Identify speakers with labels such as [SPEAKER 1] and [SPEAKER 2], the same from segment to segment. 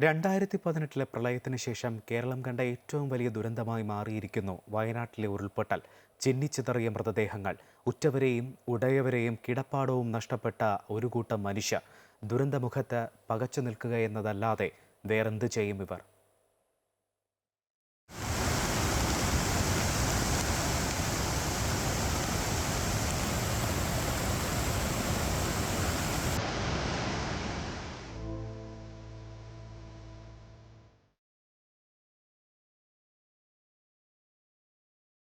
[SPEAKER 1] രണ്ടായിരത്തി പതിനെട്ടിലെ പ്രളയത്തിന് ശേഷം കേരളം കണ്ട ഏറ്റവും വലിയ ദുരന്തമായി മാറിയിരിക്കുന്നു വയനാട്ടിലെ ഉരുൾപൊട്ടൽ ചിന്നിച്ചിതറിയ മൃതദേഹങ്ങൾ ഉറ്റവരെയും ഉടയവരെയും കിടപ്പാടവും നഷ്ടപ്പെട്ട ഒരു കൂട്ടം മനുഷ്യ ദുരന്തമുഖത്ത് പകച്ചു നിൽക്കുക എന്നതല്ലാതെ വേറെന്ത് ചെയ്യും ഇവർ?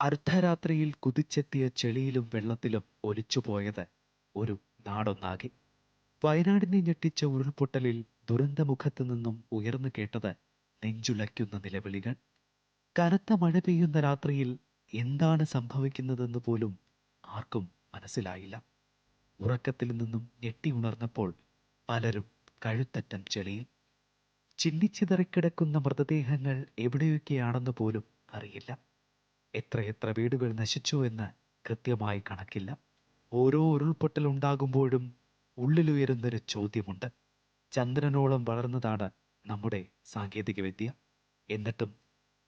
[SPEAKER 1] അർദ്ധരാത്രിയിൽ കുതിച്ചെത്തിയ ചെളിയിലും വെള്ളത്തിലും ഒലിച്ചുപോയത് ഒരു നാടൊന്നാകെ. വയനാടിനെ ഞെട്ടിച്ച ഉരുൾപൊട്ടലിൽ ദുരന്തമുഖത്തു നിന്നും ഉയർന്നു കേട്ടത് നെഞ്ചുലയ്ക്കുന്ന നിലവിളികൾ. കനത്ത മഴ പെയ്യുന്ന രാത്രിയിൽ എന്താണ് സംഭവിക്കുന്നതെന്ന് പോലും ആർക്കും മനസ്സിലായില്ല. ഉറക്കത്തിൽ നിന്നും ഞെട്ടി ഉണർന്നപ്പോൾ പലരും കഴുത്തറ്റം ചെളിയിൽ. ചിന്നിച്ചിതറിക്കിടക്കുന്ന മൃതദേഹങ്ങൾ എവിടെയൊക്കെയാണെന്ന് പോലും അറിയില്ല. എത്രയെത്ര വീടുകൾ നശിച്ചു എന്ന് കൃത്യമായി കണക്കില്ല. ഓരോ ഉരുൾപൊട്ടൽ ഉണ്ടാകുമ്പോഴും ഉള്ളിലുയരുന്നൊരു ചോദ്യമുണ്ട്. ചന്ദ്രനോളം വളർന്നതാണ് നമ്മുടെ സാങ്കേതികവിദ്യ. എന്നിട്ടും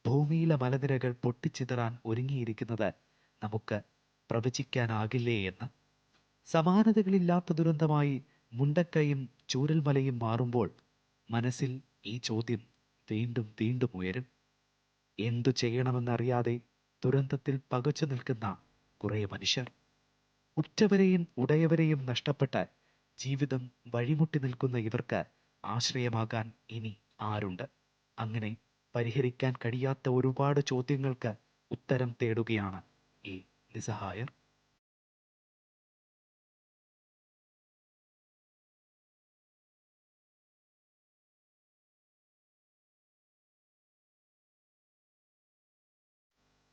[SPEAKER 1] ഭൂമിയിലെ മലനിരകൾ പൊട്ടിച്ചിതറാൻ ഒരുങ്ങിയിരിക്കുന്നത് നമുക്ക് പ്രവചിക്കാനാകില്ലേ എന്ന്? സമാനതകളില്ലാത്ത ദുരന്തമായി മുണ്ടക്കയും ചൂരൽമലയും മാറുമ്പോൾ മനസ്സിൽ ഈ ചോദ്യം വീണ്ടും വീണ്ടും ഉയരും. എന്തു ചെയ്യണമെന്നറിയാതെ ദുരന്തത്തിൽ പകച്ചു നിൽക്കുന്ന കുറേ മനുഷ്യർ. ഉറ്റവരെയും ഉടയവരെയും നഷ്ടപ്പെട്ട് ജീവിതം വഴിമുട്ടി നിൽക്കുന്ന ഇവർക്ക് ആശ്രയമാകാൻ ഇനി ആരുണ്ട്? അങ്ങനെ പരിഹരിക്കാൻ കഴിയാത്ത ഒരുപാട് ചോദ്യങ്ങൾക്ക് ഉത്തരം തേടുകയാണ് ഈ നിസ്സഹായർ.